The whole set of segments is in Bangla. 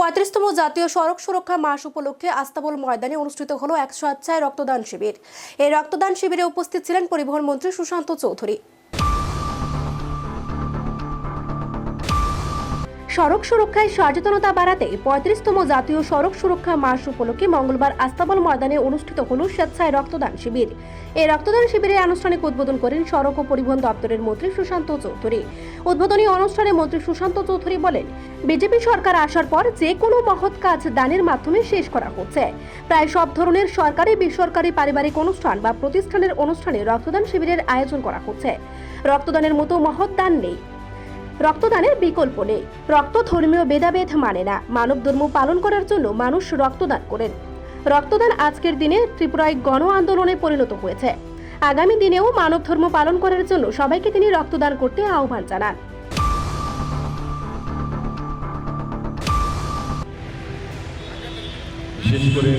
পঁয়ত্রিশতম জাতীয় সড়ক সুরক্ষা মাস উপলক্ষে আস্তাবল ময়দানে অনুষ্ঠিত হলো একশো আচ্ছায় রক্তদান শিবির। এই রক্তদান শিবিরে উপস্থিত ছিলেন পরিবহন মন্ত্রী সুশান্ত চৌধুরী। সড়ক সুরক্ষায় সচেতনতা বাড়াতে পঁয়ত্রিশতম জাতীয় সড়ক সুরক্ষা মাস উপলক্ষে মঙ্গলবার আস্তাবল ময়দানে অনুষ্ঠিত হল স্বেচ্ছায় রক্তদান শিবির। এই রক্তদান শিবিরে আনুষ্ঠানিক উদ্বোধন করেন সড়ক ও পরিবহন দপ্তরের মন্ত্রী সুশান্ত চৌধুরী। উদ্বোধনী অনুষ্ঠানে মন্ত্রী সুশান্ত চৌধুরী বলেন, বিজেপি সরকার আসার পর যে কোনো মহৎ কাজ দানের মাধ্যমে শেষ করা হচ্ছে। প্রায় সব ধরনের সরকারি, বেসরকারি, পারিবারিক অনুষ্ঠান বা প্রতিষ্ঠানের অনুষ্ঠানে রক্তদান শিবিরের আয়োজন করা হচ্ছে। রক্তদানের মতো মহৎ দান নেই। রক্তদানের বিকল্প নেই। রক্ত ধর্মীয় ভেদাভেদ মানে না। মানব ধর্ম পালন করার জন্য মানুষ রক্তদান করেন। রক্তদান আজকের দিনে ত্রিপুরায় গণ আন্দোলনে পরিণত হয়েছে। আগামী দিনেও মানব ধর্ম পালন করার জন্য সবাইকে তিনি রক্তদান করতে আহ্বান জানান। বিশেষ করে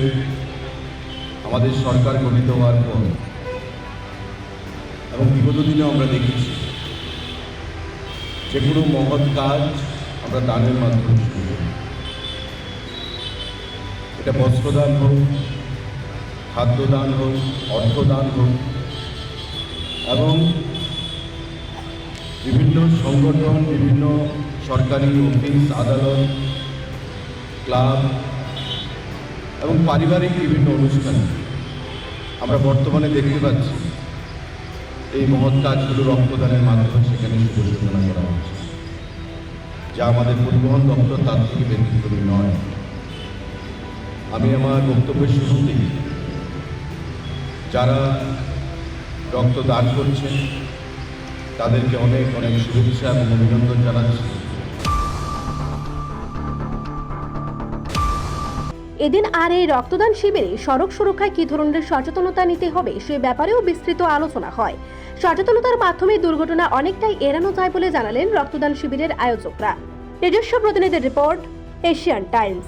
আমাদের সরকার গঠিত হওয়ার পর এবং বিগত দিনে আমরা দেখেছি যে কোনো মহৎ কাজ আমরা দানের মাধ্যমে শুরু করি। এটা বস্ত্রদান হোক, খাদ্যদান হোক, অর্থদান হোক, এবং বিভিন্ন সংগঠন, বিভিন্ন সরকারি অফিস, আদালত, ক্লাব এবং পারিবারিক বিভিন্ন অনুষ্ঠান আমরা বর্তমানে দেখতে পাচ্ছি। এই মহৎ কাজগুলো রক্তদানের মাধ্যমে সেখানে শুভ যা আমাদের পরিবহন দপ্তর তার থেকে ব্যক্তিক্রমী নয়। আমি আমার বক্তব্যের শুরুতেই যারা রক্ত দান করছেন, তাদেরকে অনেক অনেক শুভেচ্ছা এবং অভিনন্দন জানাচ্ছি। এদিন আর এই রক্তদান শিবিরে সড়ক সুরক্ষায় কি ধরনের সচেতনতা নিতে হবে, সে ব্যাপারেও বিস্তৃত আলোচনা হয়। সচেতনতার মাধ্যমে দুর্ঘটনা অনেকটাই এড়ানো যায় বলে জানালেন রক্তদান শিবিরের আয়োজকরা। নিজস্ব প্রতিনিধির রিপোর্ট, এশিয়ান টাইমস।